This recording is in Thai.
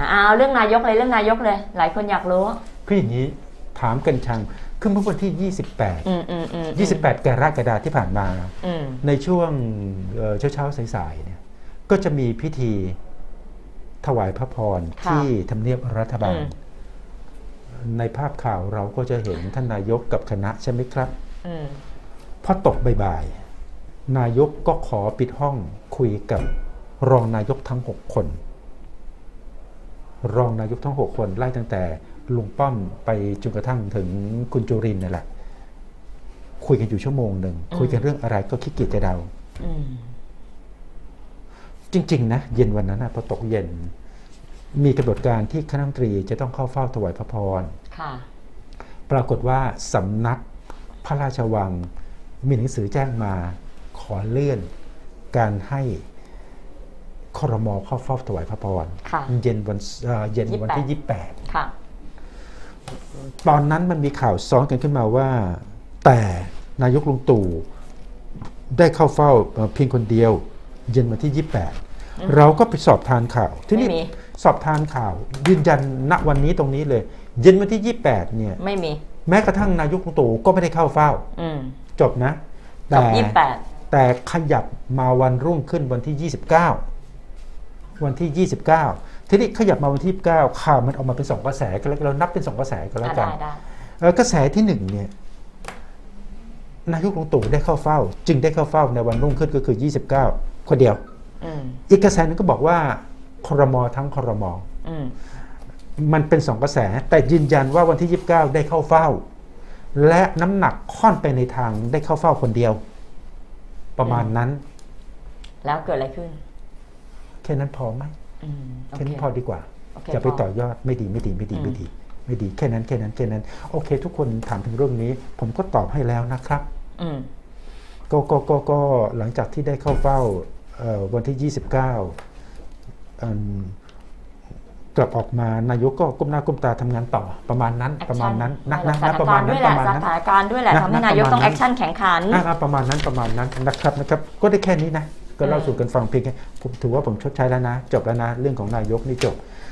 าเอาเรื่องนายกเลยเรื่องนายกเลย หลายคนอยากรู้คืออย่างนี้ถามกันชังคือเมื่อวันที่อืมอืมอืม28 28 กรกฎาคมที่ผ่านมาอืมในช่วงเช้าเช้าๆสายๆเนี่ยก็จะมีพิธีถวายพระพรค่ะที่ทำเนียบรัฐบาลอืมในภาพข่าวเราก็จะเห็นท่านนายกกับคณะใช่ไหมครับอืมพอตกบ่ายๆนายกก็ขอปิดห้องคุยกับรองนายกทั้ง 6 คน รองนายกทั้ง 6 คนไล่ตั้งแต่ลุงป้อมไปจนกระทั่งถึงคุณจุรินทร์นี่แหละ คุยกันอยู่ชั่วโมงหนึ่งอืมคุยกันเรื่องอะไรก็ขี้เกียจจะเดาอืมจริง ๆ นะ เย็นวันนั้นนะพอตกเย็น มีกำหนดการที่คณะรัฐมนตรีจะต้องเข้าเฝ้าถวายพระพรค่ะปรากฏว่าสำนักพระราชวัง มีหนังสือแจ้งมา ขอเลื่อน การให้ ครมเข้าเฝ้าถวายพระพรค่ะเย็นวันเอ่อเย็นวันที่ค่ะ28 ตอนนั้นมันมีข่าวซ้อนกันขึ้นมาว่า แต่นายกลุงตู่ได้เข้าเฝ้าเอ่อเพียงคนเดียว เย็นวันที่ 28 เราก็ไปสอบทานข่าวที่นี่ไม่มีสอบทานข่าว ยืนยันณวันนี้ตรงนี้เลย เย็นวันที่ 28 เนี่ยไม่มี แม้กระทั่งนายกลุงตู่ก็ไม่ได้เข้าเฝ้าอืมจบนะจบยี่สิบแปดแต่ขยับมาวันรุ่งขึ้นวันที่ 29 วันที่ 29 ทีนี้ขยับมาวันที่ 29 ข่าวมันออกมาเป็นสองกระแสกันแล้วเรานับเป็นสองกระแสกันแล้วกัได้นได้เอ่อกระแสที่หนึ่งเนี่ยนายกลุงตู่ได้เข้าเฝ้า จึงได้เข้าเฝ้าในวันรุ่งขึ้นก็คือ 29 คนเดียวอืมอีกกระแสหนึงก็บอกว่าครมทั้งครมอืมมันเป็นสองกระแส แต่ยืนยันว่าวันที่ 29 ได้เข้าเฝ้า และน้ำหนักค่อนไปในทางได้เข้าเฝ้าคนเดียว ประมาณนั้น แล้วเกิดอะไรขึ้นแค่นั้นพอไหมอืมโอแค่เคนั้นพอดีกว่าโอเคจะไปพต่อยอดไม่ดีไม่ดีไม่ดีอืมไม่ดี ไม่ดีแค่นั้นแค่นั้นแค่นั้น โอเค ทุกคนถามถึงเรื่องนี้ ผมก็ตอบให้แล้วนะครับอืมก็ก็ก็ก็หลังจากที่ได้เข้าเฝ้าเอ่อวันที่ 29อืมกลับออกมานายกก็ก้มหน้าก้มตาทำงานต่อประมาณนั้นประมาณนั้นนะนะสนะถานประมาการณณ์นั้ด้นวยแหปละระมาณสนั้นถานการณ์ด้วยแหละนะทำให้นะนายกประมาณต้องนั้แอนคชั่นแข่งขันอ่าประมาณนั้นประมาณนั้นนะครับนะครับ ก็ได้แค่นี้นะ ก็เล่าสู่กันฟังเพียงแค่ผมถือว่าผมชดใช้แล้วนะ จบแล้วนะ เรื่องของนายกนี่จบ